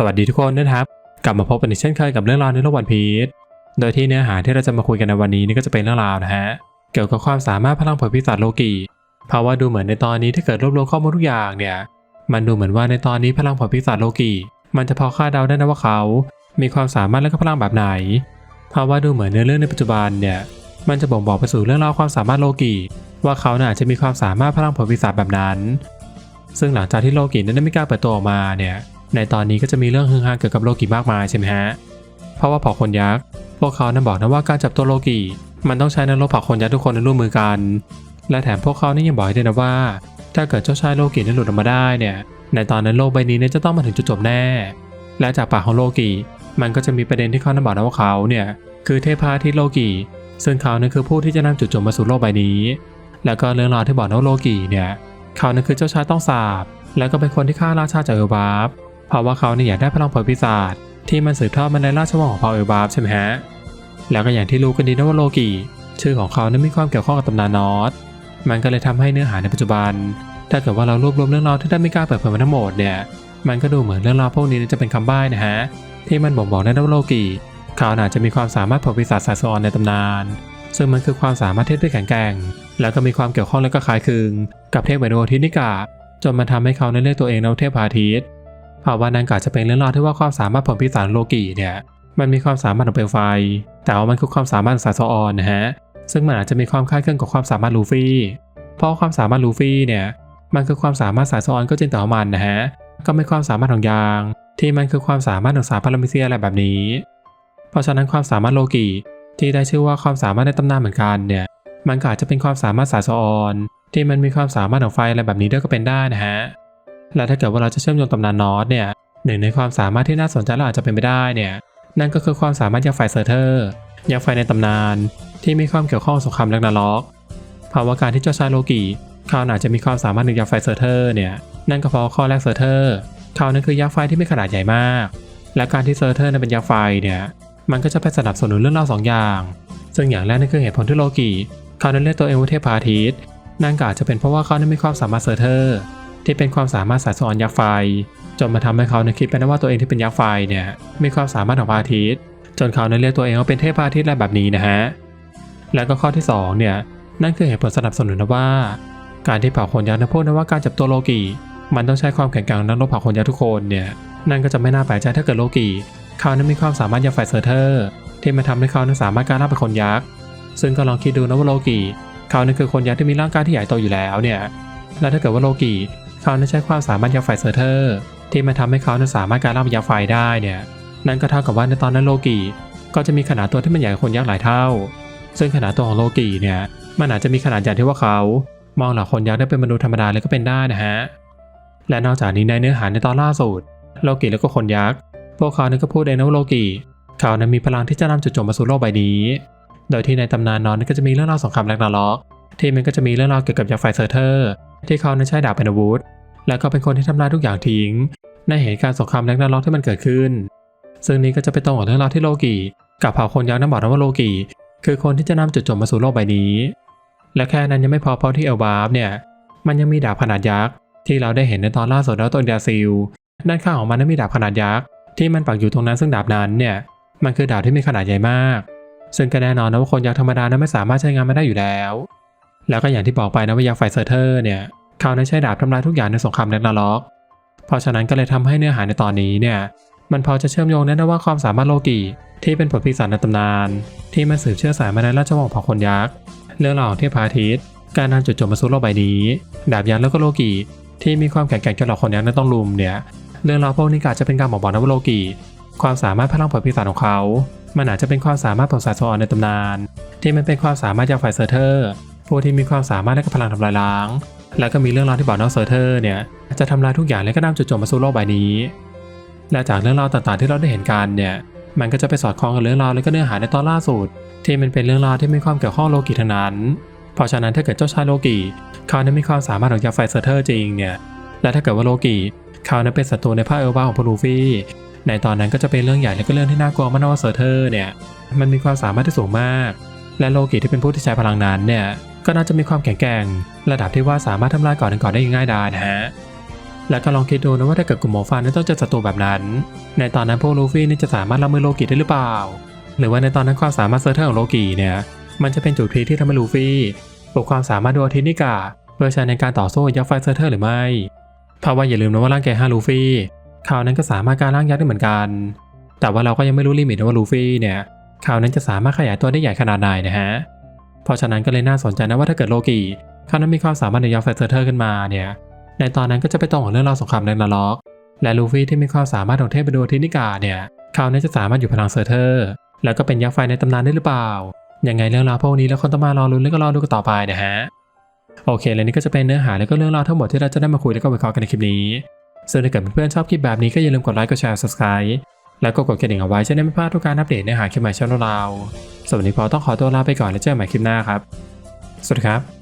สวัสดีทุกคนนะครับ กลับมาพบกันอีกเช่นเคยกับเรื่องราวในโลกวันพีชโดยที่เนื้อหาที่เราจะมาคุยกันในวันนี้นี่ก็จะเป็นเรื่องราวนะฮะเกี่ยวกับความสามารถพลังผลพิศาจโลกีเพราะว่าดูเหมือนในตอนนี้ที่เกิดรวบรวมข้อมูลทุกอย่างเนี่ย มันดูเหมือนว่าในตอนนี้พลังผลพิศาจโลกีมันจะพอคาดเดาได้นะว่าเขา มีความสามารถและก็พลังแบบไหน เพราะว่าดูเหมือนในเรื่องในปัจจุบันเนี่ยมันจะบ่งบอกไปสู่เรื่องราวความสามารถโลกีว่าเขาน่าจะมีความสามารถพลังผลพิศาจแบบนั้น ซึ่งหลังจากที่โลกินั้นได้มีการเปิดตัวออกมาเนี่ย ในตอนนี้ก็จะมีเรื่องฮือฮาเกี่ยวกับโลกิมากมายใช่ไหมฮะ เพราะว่าเผ่าคนยักษ์ พวกเขานั้นบอกนะว่าการจับตัวโลกิ มันต้องใช้นักเผ่าคนยักษ์ทุกคนนั้นร่วมมือกัน และแถมพวกเขานี่ยังบอกด้วยนะว่า ถ้าเกิดเจ้าชายโลกินั้นหลุดออกมาได้เนี่ย ในตอนนั้นโลกใบนี้เนี่ยจะต้องมาถึงจุดจบแน่ และจากปากของโลกิ มันก็จะมีประเด็นที่เขานั้นบอกนะว่าเขาเนี่ยคือเทพาทิตโลกิซึ่งเขานั้นคือผู้ที่จะนำจุดจบมาสู่โลกใบนี้ แล้วก็เรื่องราวที่บอกนะว่าโลกิเนี่ย เขานั้นคือเจ้าชายต้องสาบ แล้วก็เป็นคนที่ฆ่าราชาจากเอลบาฟ เพราะว่าเขาเนี่ยอยากได้พลังผลพิศาจที่มันสืบทอดมาในราชวงศ์ของเผ่าเอลบาฟใช่ไหมฮะ แล้วก็อย่างที่รู้กันดีนะว่าโลกิชื่อของเขานั้นมีความเกี่ยวข้องกับตำนานนอตมันก็เลยทำให้เนื้อหาในปัจจุบัน ถ้าเกิดว่าเรารวบรวมเรื่องราวที่ได้มีกล้าเปิดเผยมาทั้งหมดเนี่ย มันก็ดูเหมือนเรื่องราวพวกนี้จะเป็นคำใบ้นะฮะ ที่มันบ่งบอกได้ว่าโลกิเขาอาจจะมีความสามารถผลพิศาจสายสออนในตำนาน ซึ่งมันคือความสามารถเทพที่แข็งแกร่ง แล้วก็มีความเกี่ยวข้องและก็คล้ายคลึง กับเทพเวโนทินิกาจนมันทำให้เขานั้นเรียกตัวเองว่าเทพพาทิตย์ เพราะว่านั่นก็อาจจะเป็นเรื่องราวที่ว่าความสามารถผลพิศาจโลกิเนี่ยมันมีความสามารถของเปลวไฟ แต่ว่ามันคือความสามารถสายสออนนะฮะซึ่งมันอาจจะมีความคล้ายคลึงกับความสามารถลูฟี่เพราะความสามารถลูฟี่เนี่ยมันคือความสามารถสายสออนก็จริงแต่ว่ามันนะฮะก็ไม่ความสามารถของยาง ที่มันคือความสามารถของสารพารามิเซียอะไรแบบนี้ เพราะฉะนั้นความสามารถโลกิที่ได้ชื่อว่าความสามารถในตำนานเหมือนกันเนี่ยมันก็อาจจะเป็นความสามารถสายสออนที่มันมีความสามารถของไฟอะไรแบบนี้ด้วยก็เป็นได้นะฮะ และถ้าเกิดว่าเราจะเชื่อมโยงตำนานนอตเนี่ยหนึ่งในความสามารถที่น่าสนใจและอาจจะเป็นไปได้เนี่ยนั่นก็คือความสามารถยักษ์ไฟเซอร์เทอร์ยักษ์ไฟในตำนาน ที่มีความเกี่ยวข้องสงครามแรกนาล็อกเพราว่าการที่เจ้าชายโลกิเขาอาจจะมีความสามารถหนึ่งยักษ์ไฟเซอร์เทอร์เนี่ยนั่นก็เพราะข้อแรกเซอร์เทอร์เขานั้นคือยักษ์ไฟที่มีขนาดใหญ่มาก และการที่เซอร์เทอร์นั้นเป็นยักษ์ไฟเนี่ยมันก็จะไปสนับสนุนเรื่องเล่าสองอย่าง ซึ่งอย่างแรกนั่นคือเหตุผลที่โลกิเขานั้นเรียกตัวเองว่าเทพพาทิตย์นั่นก็อาจจะเป็นเพราะว่าเขานั้นมีความสามารถเซอร์เทอร์ ที่เป็นความสามารถสายสะออนยักษ์ไฟ จนมาทำให้เขาในคิดไปนะว่าตัวเองที่เป็นยักษ์ไฟเนี่ยมีความสามารถของพระอาทิตย์จนเขาในเรียกตัวเองว่าเป็นเทพพระอาทิตย์อะไรแบบนี้นะฮะแล้วก็ข้อที่สองเนี่ยนั่นคือเหตุผลสนับสนุนนะว่า การที่เผ่าคนยักษ์นะพูดนะว่าการจับตัวโลกิมันต้องใช้ความแข็งแกร่งของนักรบเผ่าคนยักษ์ทุกคนเนี่ยนั่นก็จะไม่น่าแปลกใจถ้าเกิดโลกิเขานั้นมีความสามารถยักษ์ไฟเซอร์เทอร์ที่มันทำให้เขานั้นสามารถกายร่าเป็นคนยักษ์ซึ่งก็ลองคิดดูนะว่าโลกิเขานั้นคือคนยักษ์ที่มีร่างกายที่ใหญ่โตอยู่แล้วเนี่ยแล้วถ้าเกิดว่าโลกิ เขานั้นใช้ความสามารถยักษ์ไฟเซอร์เทอร์ ที่มันทำให้เขาสามารถกายร่างเป็นยักษ์ไฟได้เนี่ย นั่นก็เท่ากับว่าในตอนนั้นโลกิก็จะมีขนาดตัวที่มันใหญ่กว่าคนยักษ์หลายเท่า ซึ่งขนาดตัวของโลกิเนี่ยมันอาจจะมีขนาดใหญ่ที่ว่าเขามองเหล่าคนยักษ์ได้เป็นมนุษย์ธรรมดาเลยก็เป็นได้นะฮะ และนอกจากนี้ในเนื้อหาในตอนล่าสุดโลกิแล้วก็คนยักษ์ พวกเขานั้นก็พูดเองนะว่าโลกิเขานั้นมีพลังที่จะนำจุดจบมาสู่โลกใบนี้ โดยที่ในตำนานนอนนั้นก็จะมีเรื่องราวสงครามแรกนาล็อก ที่มันก็จะมีเรื่องราวเกี่ยวกับยักษ์ไฟเซอร์เทอร์ ที่เขานั้นใช้ดาบเป็นอาวุธ แล้วก็เป็นคนที่ทำลายทุกอย่างทิ้ง ในเหตุการณ์สงครามแรกนาล็อกที่มันเกิดขึ้น ซึ่งนี้ก็จะไปตรงกับเรื่องราวที่โลกิกับเผ่าคนยักษ์นั้นบอกว่าโลกิคือคนที่จะนำจุดจบมาสู่โลกใบนี้ และแค่นั้นยังไม่พอเพราะที่เอลบาฟเนี่ยมันยังมีดาบขนาดยักษ์ที่เราได้เห็นในตอนล่าสุดแล้วตัวเดียซิลด้านข้างของมันนั้นมีดาบขนาดยักษ์ที่มันปักอยู่ตรงนั้นซึ่งดาบนั้นเนี่ยมันคือดาบที่มีขนาดใหญ่มาก ซึ่งก็แน่นอนนะว่าคนยักษ์ธรรมดานั้นไม่สามารถใช้งานมันได้อยู่แล้ว แล้วก็อย่างที่บอกไปนะว่ายักษ์ไฟเซอร์เทอร์เนี่ยเขานั้นใช้ดาบทำลายทุกอย่างในสงครามแรกนาล็อกเพราะฉะนั้นก็เลยทำให้เนื้อหาในตอนนี้เนี่ยมันพอจะเชื่อมโยงได้นะว่าความสามารถโลกิที่เป็นผลพิศาจในตำนาน ที่มันสืบเชื้อสายมาในราชวงศ์เผ่าคนยักษ์เรื่องราวของเทพพาทิตย์การนำจุดจบมาสู่โลกใบนี้ ดาบยักษ์แล้วก็โลกิที่มีความแข็งแกร่งจนเหล่าคนยักษ์นั้นต้องลุมเนี่ยเรื่องราวพวกนี้ก็อาจจะเป็นการบอกบอกนะว่าโลกิความสามารถพลังผลพิศาจของเขา มันอาจจะเป็นความสามารถของสาสอนในตำนาน ที่มันเป็นความสามารถจากฝ่ายเซอร์เทอร์ ผู้ที่มีความสามารถและก็พลังทำลายล้าง แล้วก็มีเรื่องราวที่บอกน้องเซอร์เทอร์เนี่ยจะทำลายทุกอย่างและก็นำจุดจบมาสู่โลกใบนี้ และจากเรื่องราวต่างๆ ที่เราได้เห็นกันเนี่ยมันก็จะไปสอดคล้องกับเรื่องราวและก็เนื้อหาในตอนล่าสุดที่มันเป็นเรื่องราวที่มีความเกี่ยวข้องโลกิทั้งนั้น เพราะฉะนั้นถ้าเกิดเจ้าชายโลกิเขานั้นมีความสามารถของยักษ์ไฟเซอร์เทอร์จริงเนี่ยและถ้าเกิดว่าโลกิเขานั้นเป็นศัตรูในภาคเอลบาของพลูฟี่ ในตอนนั้นก็จะเป็นเรื่องใหญ่และก็เรื่องที่น่ากลัวมากว่าเซอร์เทอร์เนี่ยมันมีความสามารถที่สูงมาก และโลกิที่เป็นผู้ที่ใช้พลังนั้นเนี่ย ก็น่าจะมีความแข็งแกร่ง ระดับที่ว่าสามารถทำลายก่อนหนึ่งก่อนได้ง่ายดายนะฮะแล้วก็ลองคิดดูนะว่าถ้าเกิดกลุ่มหมอฟันนั้นต้องเจอศัตรูแบบนั้น ในตอนนั้นพวกลูฟี่นี่จะสามารถรับมือโลกิได้หรือเปล่า หรือว่าในตอนนั้นความสามารถเซอร์เทอร์ของโลกิเนี่ย มันจะเป็นจุดพลิกที่ทำให้ลูฟี่ปลุกความสามารถดวงอาทิตย์นิกาเพื่อใช้ในการต่อสู้ยักษ์ไฟเซอร์เทอร์หรือไม่ เพราะว่าอย่าลืมนะว่าร่างแกห้าลูฟี่เขาวนั้นก็สามารถการร่างยักษ์ได้เหมือนกัน แต่ว่าเราก็ยังไม่รู้ลิมิตนะว่าลูฟี่เนี่ยเขาวนั้นจะสามารถขยายตัวได้ใหญ่ขนาดไหนนะฮะ เพราะฉะนั้นก็เลยน่าสนใจนะว่าถ้าเกิดโลกิเขานั้นมีความสามารถในยักษ์ไฟเซอร์เทอร์ขึ้นมาเนี่ยในตอนนั้นก็จะไปตรงกับเรื่องราวสงครามในนรกและลูฟี่ที่มีความสามารถของเทพเป็นดวงอาทินิกาเนี่ยเขานั้นจะสามารถอยู่พลังเซอร์เทอร์ แล้วก็เป็นยักษ์ไฟในตำนานได้หรือเปล่ายังไงเรื่องราวพวกนี้แล้วคนต้องมารอลุ้นแล้วก็รอดูกันต่อไปนะฮะโอเคและนี่ก็จะเป็นเนื้อหาแล้วก็เรื่องราวทั้งหมดที่เราจะได้มาคุยแล้วก็วิเคราะห์กันในคลิปนี้ซึ่งถ้าเกิดเพื่อนๆชอบคลิปแบบนี้ก็อย่าลืมกดไลค์กดแชร์ subscribe แล้วก็กดกระดิ่งเอาไว้จะได้ไม่พลาดทุกการอัปเดตเนื้อหาคลิปใหม่ช่องเราสวัสดีพอต้องขอตัวลาไปก่อนแล้วเจอกันใหม่คลิปหน้าครับ สวัสดีครับ